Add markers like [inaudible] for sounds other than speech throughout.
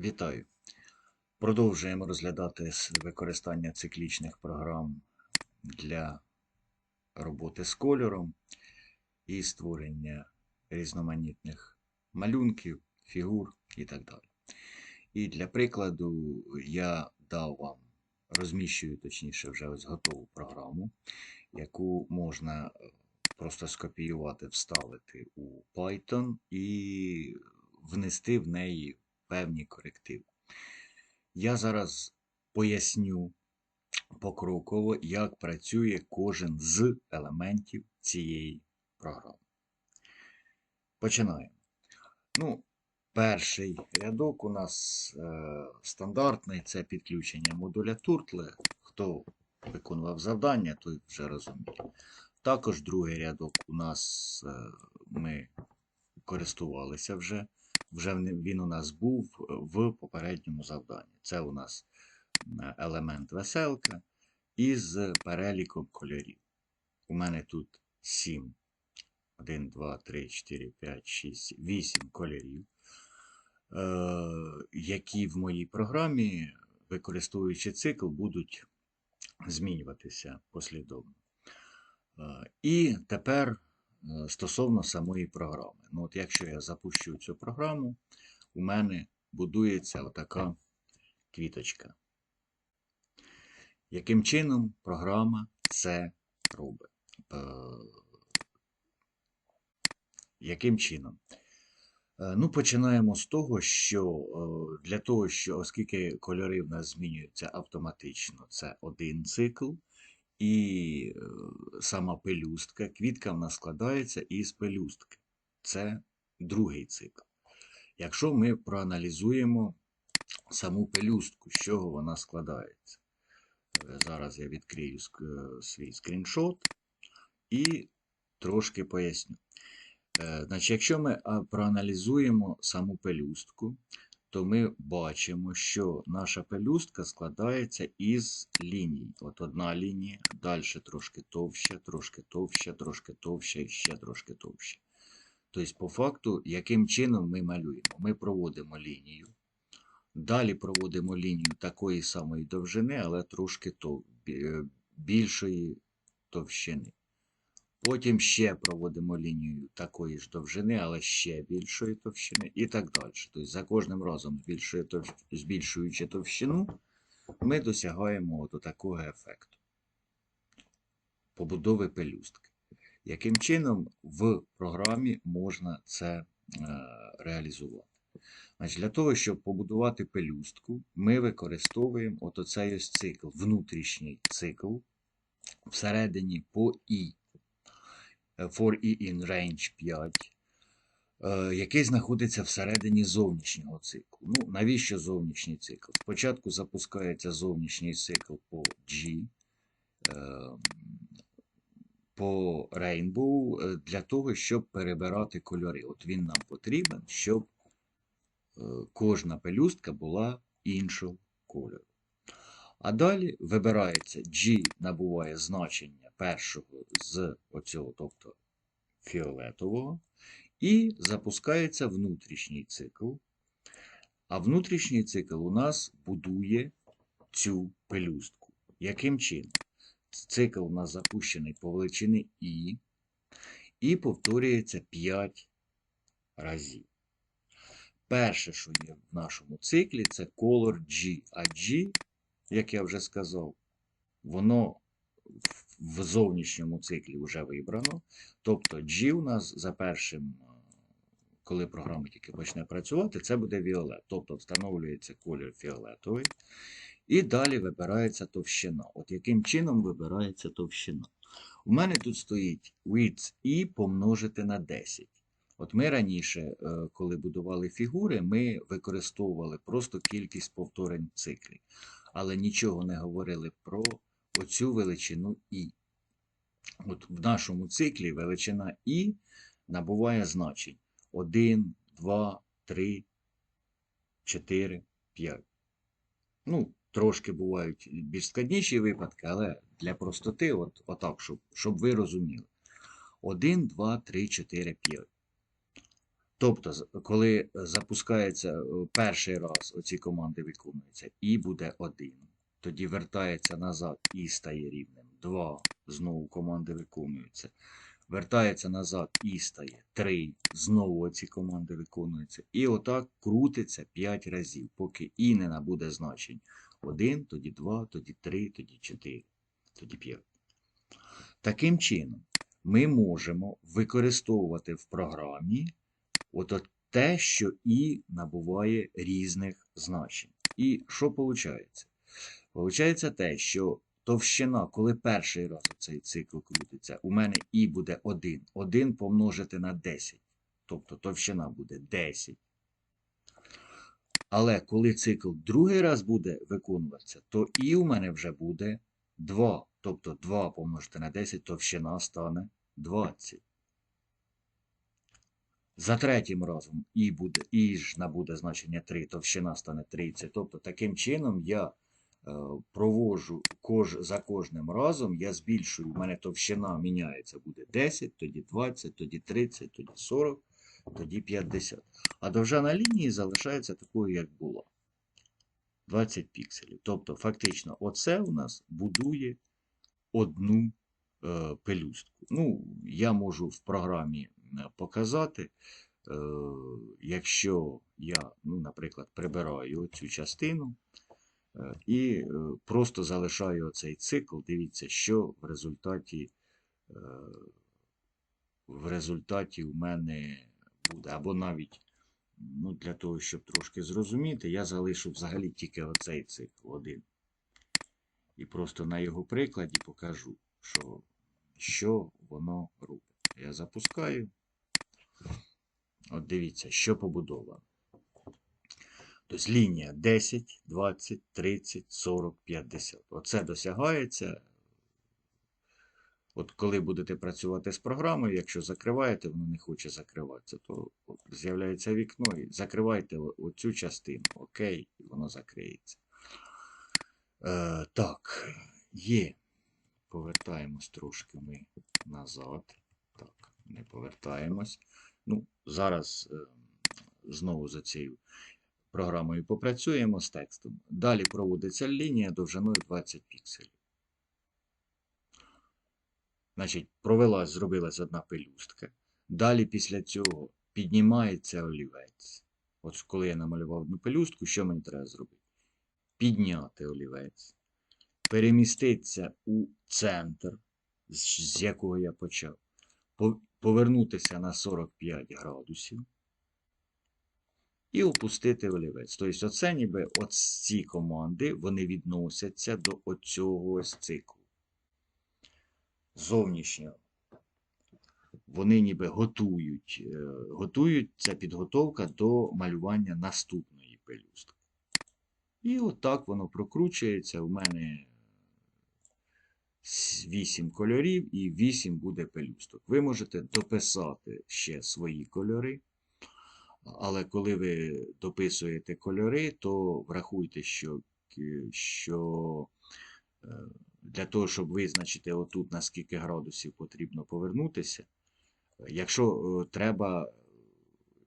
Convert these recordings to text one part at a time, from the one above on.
Вітаю! Продовжуємо розглядати використання циклічних програм для роботи з кольором і створення різноманітних малюнків, фігур і так далі. І для прикладу я дав вам, розміщую точніше вже ось готову програму, яку можна е, просто скопіювати, вставити у Python і внести в неї певні корективи. Я зараз поясню покроково, як працює кожен з елементів цієї програми. Починаємо. Ну, перший рядок у нас е, стандартний це підключення модуля Turtle. Хто виконував завдання, той вже розуміє. Також другий рядок у нас е, ми користувалися вже. Вже він у нас був в попередньому завданні. Це у нас е, елемент веселка із переліком кольорів. У мене тут 7. 1, 2, 3, 4, 5, 6, 8 кольорів, е, які в моїй програмі, використовуючи цикл, будуть змінюватися послідовно. Е, І тепер е, стосовно самої програми. Ну, от якщо я запущу цю програму, у мене будується отака квіточка. Яким чином програма це робить? Е, Яким чином? Е, Ну, починаємо з того, що е, для того, що оскільки кольори в нас змінюються автоматично, це один цикл, і е, сама пелюстка, квітка в нас складається із пелюстки. Це другий цикл. Якщо ми проаналізуємо саму пелюстку, з чого вона складається. Е, Зараз я відкрию е, свій скріншот і трошки поясню. Значить, якщо ми проаналізуємо саму пелюстку, то ми бачимо, що наша пелюстка складається із ліній. От одна лінія, далі трошки товща, трошки товща, трошки товща і ще трошки товща. Тобто, по факту, яким чином ми малюємо? Ми проводимо лінію. Далі проводимо лінію такої самої довжини, але трошки більшої товщини. Потім ще проводимо лінію такої ж довжини, але ще більшої товщини і так далі. Тобто за кожним разом збільшуючи товщину, ми досягаємо такого ефекту побудови пелюстки. Яким чином в програмі можна це е, реалізувати? Значить, для того, щоб побудувати пелюстку, ми використовуємо от оцей ось цикл, внутрішній цикл всередині по І. for E in range 5, е, який знаходиться всередині зовнішнього циклу. Ну, навіщо зовнішній цикл? Спочатку запускається зовнішній цикл по G, е, по Rainbow е, для того, щоб перебирати кольори. От він нам потрібен, щоб кожна пелюстка була іншого кольору. А далі вибирається G набуває значення першого з оцього, тобто фіолетового, і запускається внутрішній цикл. А внутрішній цикл у нас будує цю пелюстку. Яким чином? Цикл у нас запущений по величині І і повторюється 5 разів. Перше, що є в нашому циклі, це color G. А G, як я вже сказав, воно в зовнішньому циклі вже вибрано. Тобто G у нас за першим, е, коли програма тільки почне працювати, це буде віолет. Тобто встановлюється колір фіолетовий. І далі вибирається товщина. От яким чином вибирається товщина? У мене тут стоїть width і помножити на 10. От ми раніше, е, коли будували фігури, ми використовували просто кількість повторень в циклі, але нічого не говорили про оцю величину і. От в нашому циклі величина і набуває значень 1, 2, 3, 4, 5. Ну, трошки бувають більш складніші випадки, але для простоти, от, отак, щоб, щоб ви розуміли. 1, 2, 3, 4, 5. Тобто, коли запускається е, перший раз, оці команди виконуються, і буде 1. Тоді вертається назад і стає рівнем 2. Знову команди виконуються. Вертається назад і стає 3. Знову ці команди виконуються. І отак крутиться 5 разів, поки і не набуде значень. 1, тоді 2, тоді 3, тоді 4, тоді 5. Таким чином, ми можемо використовувати в програмі от те, що і набуває різних значень. І що виходить? Получається те, що товщина, коли перший раз цей цикл крутиться, у мене і буде 1. 1 помножити на 10. Тобто товщина буде 10. Але коли цикл другий раз буде виконуватися, то і у мене вже буде 2. Тобто 2 помножити на 10, товщина стане 20. За третім разом і буде, і ж набуде значення 3, товщина стане 30. Тобто таким чином я е, проводжу кож, за кожним разом, я збільшую, у мене товщина міняється, буде 10, тоді 20, тоді 30, тоді 40, тоді 50. А довжина лінії залишається такою, як була. 20 пікселів. Тобто, фактично, оце у нас будує одну е, пелюстку. Ну, я можу в програмі е, показати, е, якщо я, ну, наприклад, прибираю цю частину і е, просто залишаю цей цикл, дивіться, що в результаті, е, в результаті у мене буде. Або навіть ну, для того, щоб трошки зрозуміти, я залишу взагалі тільки оцей цикл один. І просто на його прикладі покажу, що, що воно робить. Я запускаю. От дивіться, що побудовано. Тобто лінія 10, 20, 30, 40, 50. Оце досягається. От коли будете працювати з програмою, якщо закриваєте, воно не хоче закриватися, то з'являється вікно і закривайте оцю частину. Окей, і воно закриється. Е, так, є. Повертаємось трошки ми назад. Так, не повертаємось. Ну, зараз е, знову за цією програмою попрацюємо з текстом. Далі проводиться лінія довжиною 20 пікселів. Значить, провелась, зробилась одна пелюстка. Далі після цього піднімається олівець. От коли я намалював одну пелюстку, що мені треба зробити? Підняти олівець, переміститися у центр, з якого я почав, повернутися на 45 градусів і опустити олівець. Тобто, оце ніби ці команди вони відносяться до оцього ось циклу зовнішнього. Вони ніби готують, е, готують це підготовка до малювання наступної пелюстки. І отак воно прокручується. У мене 8 кольорів і 8 буде пелюсток. Ви можете дописати ще свої кольори. Але коли ви дописуєте кольори, то врахуйте, що, е, що е, для того, щоб визначити отут на скільки градусів потрібно повернутися, якщо е, треба,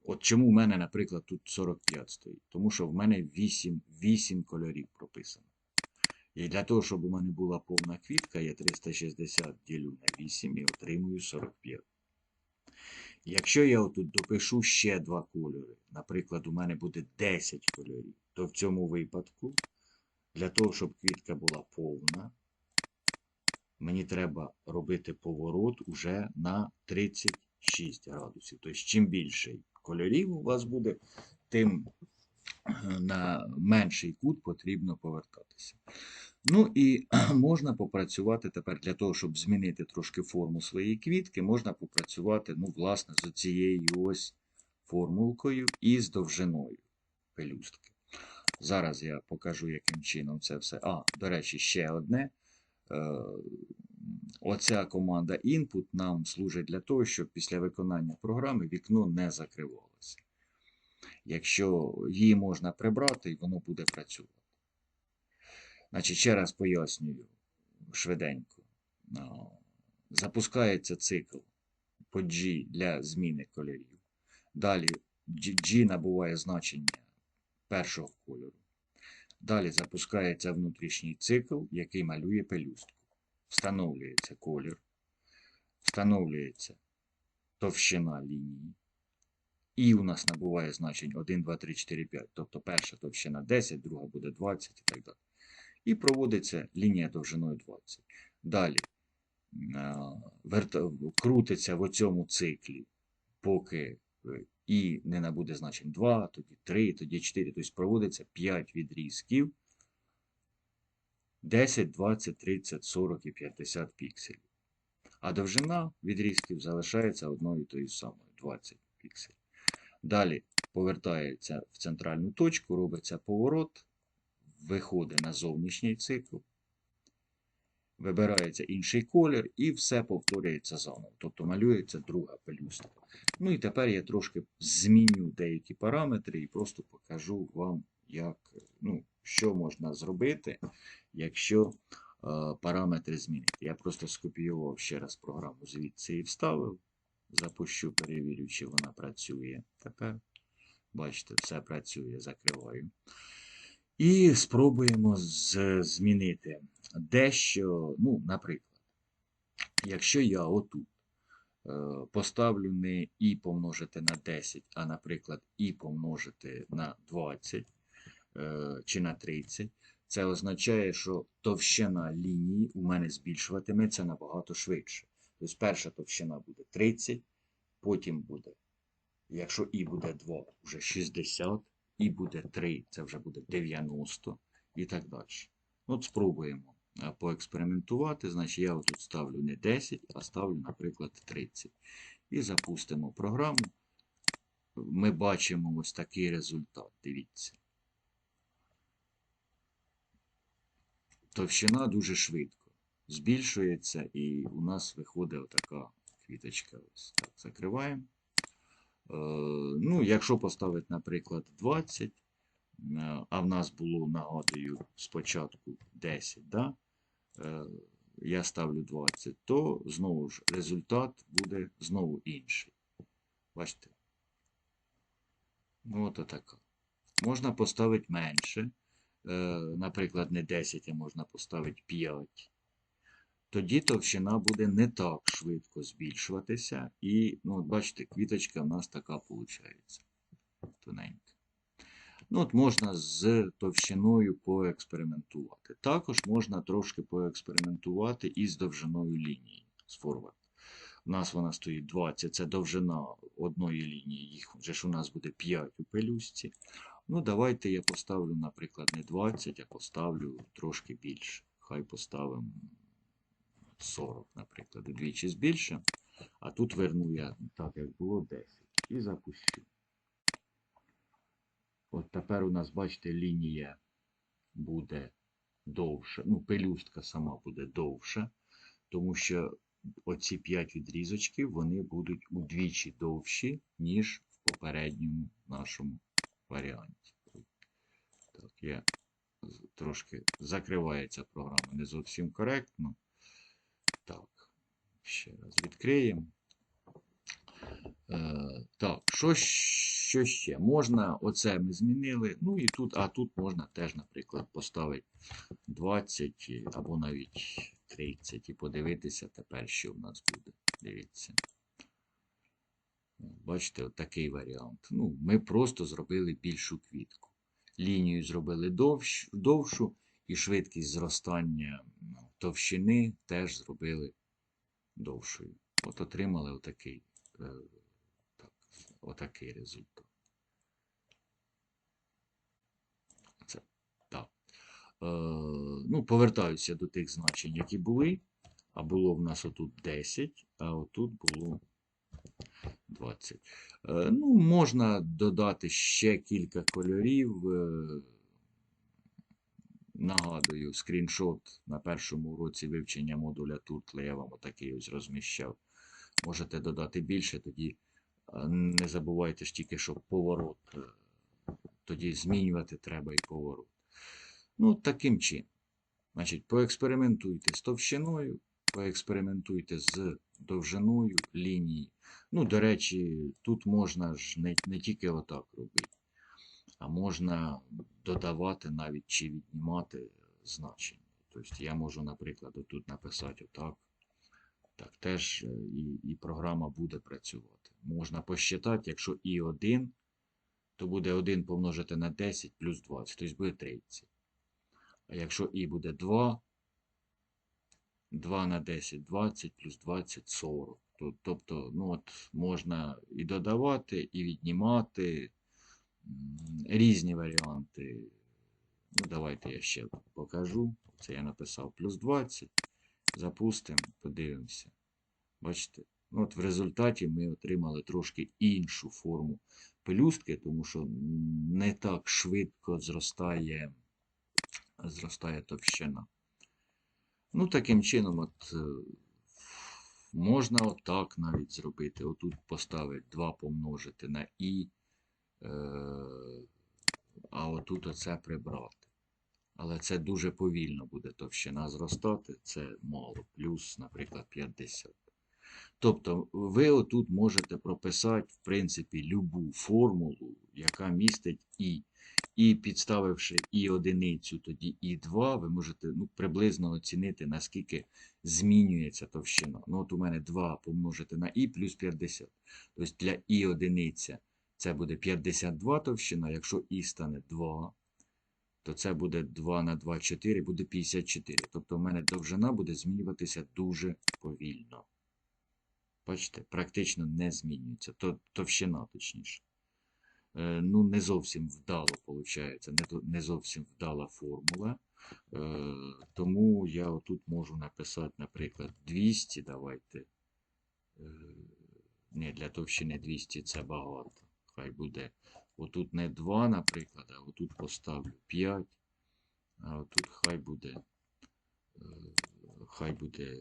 от чому в мене, наприклад, тут 45 стоїть? Тому що в мене 8, 8 кольорів прописано. І для того, щоб у мене була повна квітка, я 360 ділю на 8 і отримую 45. Якщо я отут допишу ще два кольори, наприклад, у мене буде 10 кольорів, то в цьому випадку, для того, щоб квітка була повна, мені треба робити поворот уже на 36 градусів. Тобто, чим більше кольорів у вас буде, тим е, на менший кут потрібно повертатися. Ну і [clears throat] можна попрацювати тепер для того, щоб змінити трошки форму своєї квітки, можна попрацювати, ну, власне, з цією ось формулкою і з довжиною пелюстки. Зараз я покажу, яким чином це все. А, до речі, ще одне. Е, Оця команда input нам служить для того, щоб після виконання програми вікно не закривалося. Якщо її можна прибрати, воно буде працювати. Значить, ще раз пояснюю швиденько. Запускається цикл по G для зміни кольорів. Далі G набуває значення першого кольору. Далі запускається внутрішній цикл, який малює пелюстку. Встановлюється колір, встановлюється товщина лінії. І у нас набуває значень 1, 2, 3, 4, 5. Тобто перша товщина 10, друга буде 20 і так далі. І проводиться лінія довжиною 20. Далі крутиться в цьому циклі, поки е, і не набуде значень 2, тоді 3, тоді 4. Тобто проводиться 5 відрізків 10, 20, 30, 40 і 50 пікселів. А довжина відрізків залишається одною і тою самою 20 пікселів. Далі повертається в центральну точку, робиться поворот, виходить на зовнішній цикл, вибирається інший колір і все повторюється заново. Тобто малюється друга пелюстка. Ну і тепер я трошки зміню деякі параметри і просто покажу вам, як, ну, що можна зробити, якщо е, параметри змінити. Я просто скопіював ще раз програму звідси і вставив. Запущу, перевірю, чи вона працює. Тепер, бачите, все працює, закриваю. І спробуємо змінити дещо, ну, наприклад, якщо я отут е, поставлю не і помножити на 10, а, наприклад, і помножити на 20 е, чи на 30, це означає, що товщина лінії у мене збільшуватиметься набагато швидше. Тобто перша товщина буде 30, потім буде, якщо і буде 2, вже 60, і буде 3, це вже буде 90 і так далі. От спробуємо поекспериментувати. Значить, я тут ставлю не 10, а ставлю, наприклад, 30. І запустимо програму. Ми бачимо ось такий результат. Дивіться. Товщина дуже швидко збільшується, і у нас виходить отака квіточка. Ось так закриваємо. Е, ну, якщо поставити, наприклад, 20, е, а в нас було, нагадую, спочатку 10, да? е, я ставлю 20, то знову ж результат буде знову інший. Бачите? Ну, от така. Можна поставити менше. Наприклад, не 10, а можна поставити 5. Тоді товщина буде не так швидко збільшуватися. І, ну, бачите, квіточка в нас така виходить. Тоненька. Ну, от можна з товщиною поекспериментувати. Також можна трошки поекспериментувати і з довжиною лінії з форвард. У нас вона стоїть 20, це довжина одної лінії. Їх вже ж у нас буде 5 у пелюстці. Ну, давайте я поставлю, наприклад, не 20, а поставлю трошки більше. Хай поставимо 40, наприклад, удвічі збільшимо. А тут верну я так, як було 10. І запущу. От тепер у нас, бачите, лінія буде довша. Ну, пелюстка сама буде довша, тому що оці 5 відрізочків вони будуть удвічі довші, ніж в попередньому нашому варіанті. Так, я трошки закривається програма не зовсім коректно. Ще раз відкриємо. Е, так, що, що ще? Можна, оце ми змінили. Ну і тут, а тут можна теж, наприклад, поставити 20 або навіть 30 і подивитися тепер, що в нас буде. Дивіться. Бачите, такий варіант. Ну, ми просто зробили більшу квітку. Лінію зробили довш, довшу, і швидкість зростання товщини теж зробили довшою. От отримали отакий, е, так, отакий результат. Це, так. Е, ну, повертаюся до тих значень, які були. А було в нас отут 10, а отут було 20. Е, Ну, можна додати ще кілька кольорів. Е, Нагадую, скріншот на першому уроці вивчення модуля Turtle я вам отакий ось розміщав. Можете додати більше, тоді не забувайте ж тільки, що поворот. е, Тоді змінювати треба і поворот. Ну, таким чином. Значить, поекспериментуйте з товщиною, поекспериментуйте з довжиною лінії. Ну, до речі, тут можна ж не, не тільки отак робити, а можна додавати навіть чи віднімати значення. Тобто я можу, наприклад, отут написати отак. Так, теж е, і, і програма буде працювати. Можна посчитати, якщо і 1, то буде 1 помножити на 10 плюс 20, тобто буде 30. А якщо і буде 2, 2 на 10 20 плюс 20 40. Тобто, ну от можна і додавати, і віднімати різні варіанти. Ну, давайте я ще покажу. Це я написав плюс 20. Запустимо, подивимося. Бачите? Ну, от в результаті ми отримали трошки іншу форму пелюстки, тому що не так швидко зростає, зростає товщина. Ну, таким чином, от, е, можна отак навіть зробити. Отут поставити 2 помножити на і, а отут оце прибрати. Але це дуже повільно буде товщина зростати, це мало. Плюс, наприклад, 50. Тобто ви отут можете прописати, в принципі, любу формулу, яка містить і. І підставивши і одиницю, тоді і 2, ви можете ну, приблизно оцінити, наскільки змінюється товщина. Ну, от у мене 2 помножити на і плюс 50. Тобто для і одиниця це буде 52 товщина. Якщо і стане 2, то це буде 2 на 2, 4, буде 54. Тобто в мене довжина буде змінюватися дуже повільно. Бачите, практично не змінюється. Товщина, точніше. Е, ну, не зовсім вдало виходить, не, зовсім вдала формула. Е, тому я отут можу написати, наприклад, 200, давайте. Е, ні, для товщини 200 це багато. Хай буде. Отут не 2, наприклад, а отут поставлю 5. А отут хай буде, е, хай буде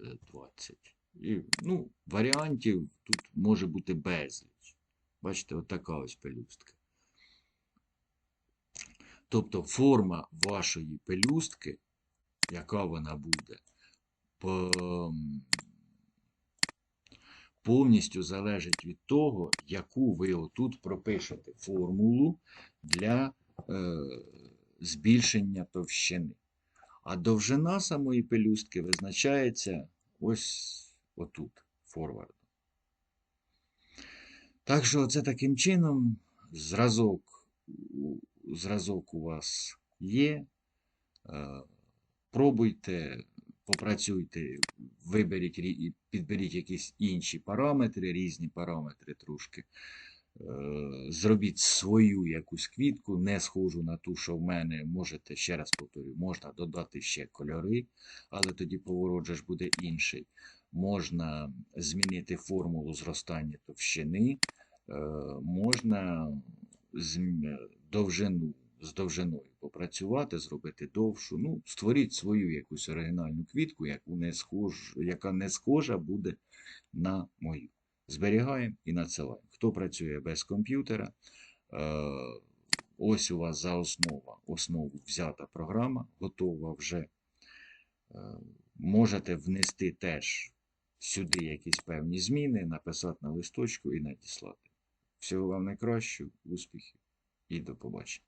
е, 20. І, ну, варіантів тут може бути безліч. Бачите, от така ось пелюстка. Тобто форма вашої пелюстки, яка вона буде, по- повністю залежить від того, яку ви отут пропишете формулу для е, збільшення товщини. А довжина самої пелюстки визначається ось отут, форвард. Так що це таким чином зразок, зразок у вас є. Е, Пробуйте, попрацюйте, виберіть, рі- і підберіть якісь інші параметри, різні параметри трошки. Е, Зробіть свою якусь квітку, не схожу на ту, що в мене. Можете, ще раз повторю, можна додати ще кольори, але тоді поворот буде інший. Можна змінити формулу зростання товщини, е, можна довжину з довжиною попрацювати, зробити довшу. Ну, створіть свою якусь оригінальну квітку, яку не схож, яка не схожа буде на мою. Зберігаємо і надсилаємо. Хто працює без комп'ютера, е, ось у вас за основа, основу взята програма, готова вже. Е, Можете внести теж сюди якісь певні зміни, написати на листочку і надіслати. Всього вам найкращого, успіхів і до побачення.